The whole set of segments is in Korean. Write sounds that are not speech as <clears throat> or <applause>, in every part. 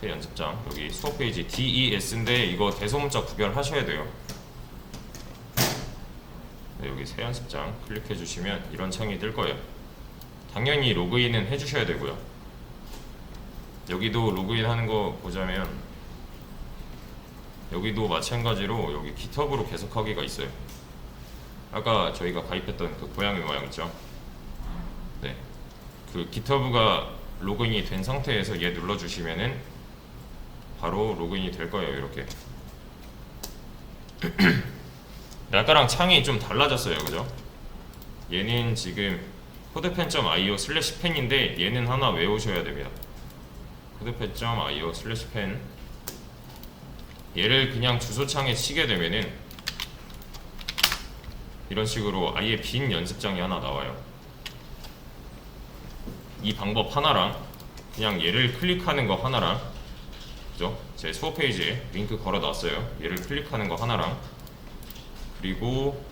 새 연습장 여기 수업 페이지 DES인데 이거 대소문자 구별하셔야 돼요. 네, 여기 새 연습장 클릭해 주시면 이런 창이 뜰 거예요. 당연히 로그인은 해 주셔야 되고요. 여기도 로그인 하는 거 보자면 여기도 마찬가지로 여기 깃허브로 계속하기가 있어요. 아까 저희가 가입했던 그 고양이 모양 있죠? 네. 그 깃허브가 로그인이 된 상태에서 얘 눌러주시면은 바로 로그인이 될 거예요. 이렇게. <clears throat> 아까랑 창이 좀 달라졌어요. 그죠? 얘는 지금 코드펜.io 슬래시 펜인데 얘는 하나 외우셔야 됩니다. 코드펜.io 슬래시 펜 얘를 그냥 주소창에 치게 되면은 이런 식으로 아예 빈 연습장이 하나 나와요. 이 방법 하나랑 그냥 얘를 클릭하는 거 하나랑 그죠? 제 수업 페이지에 링크 걸어 놨어요. 얘를 클릭하는 거 하나랑 그리고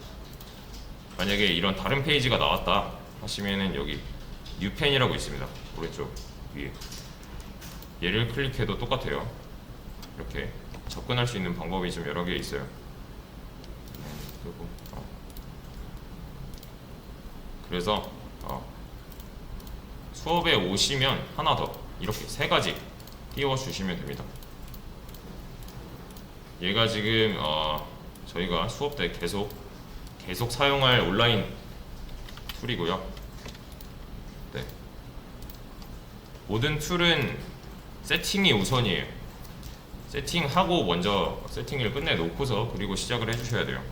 만약에 이런 다른 페이지가 나왔다 하시면은 여기 뉴펜이라고 있습니다. 오른쪽 위에 얘를 클릭해도 똑같아요. 이렇게 접근할 수 있는 방법이 좀 여러 개 있어요. 네, 그리고 어. 그래서 어, 수업에 오시면 하나 더 이렇게 세 가지 띄워 주시면 됩니다. 얘가 지금 어, 저희가 수업 때 계속 계속 사용할 온라인 툴이고요. 네. 모든 툴은 세팅이 우선이에요. 세팅하고 먼저 세팅을 끝내 놓고서 그리고 시작을 해주셔야 돼요.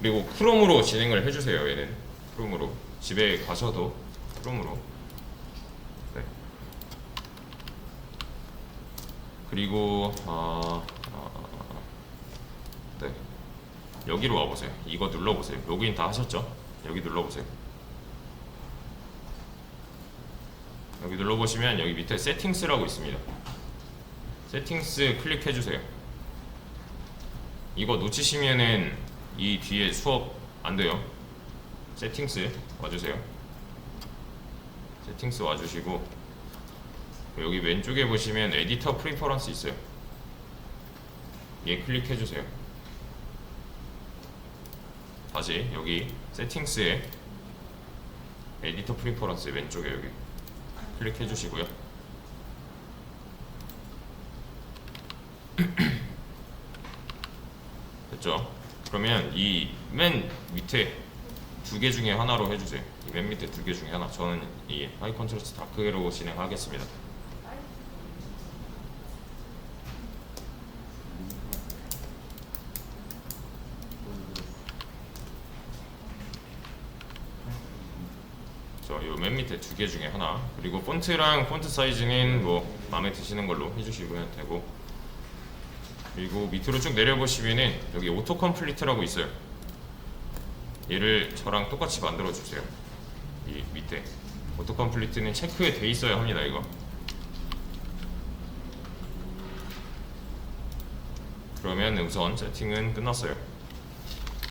그리고 크롬으로 진행을 해주세요. 얘는 크롬으로 집에 가셔도 크롬으로. 그리고 아, 아, 네 여기로 와보세요. 이거 눌러보세요. 로그인 다 하셨죠? 여기 눌러보세요. 여기 눌러보시면 여기 밑에 세팅스라고 있습니다. 세팅스 클릭해 주세요. 이거 놓치시면은 이 뒤에 수업 안 돼요. 세팅스 와주세요. 세팅스 와주시고 여기 왼쪽에 보시면 에디터 프리퍼런스 있어요. 얘 클릭해 주세요. 다시 여기 세팅스에 에디터 프리퍼런스 왼쪽에 여기 클릭해 주시고요. <clears throat> 됐죠? 그러면 이 맨 밑에 두 개 중에 하나로 해주세요. 이맨 밑에 두 개 중에 하나. 저는 이 하이 컨트라스트 다크로 진행하겠습니다. 저요맨 밑에 두 개 중에 하나. 그리고 폰트랑 폰트 사이즈는 뭐 마음에 드시는 걸로 해주시면 되고. 그리고 밑으로 쭉 내려보시면은 여기 오토 컴플리트라고 있어요. 얘를 저랑 똑같이 만들어 주세요. 이 밑에 오토 컴플리트는 체크에 돼 있어야 합니다. 이거. 그러면 우선 세팅은 끝났어요.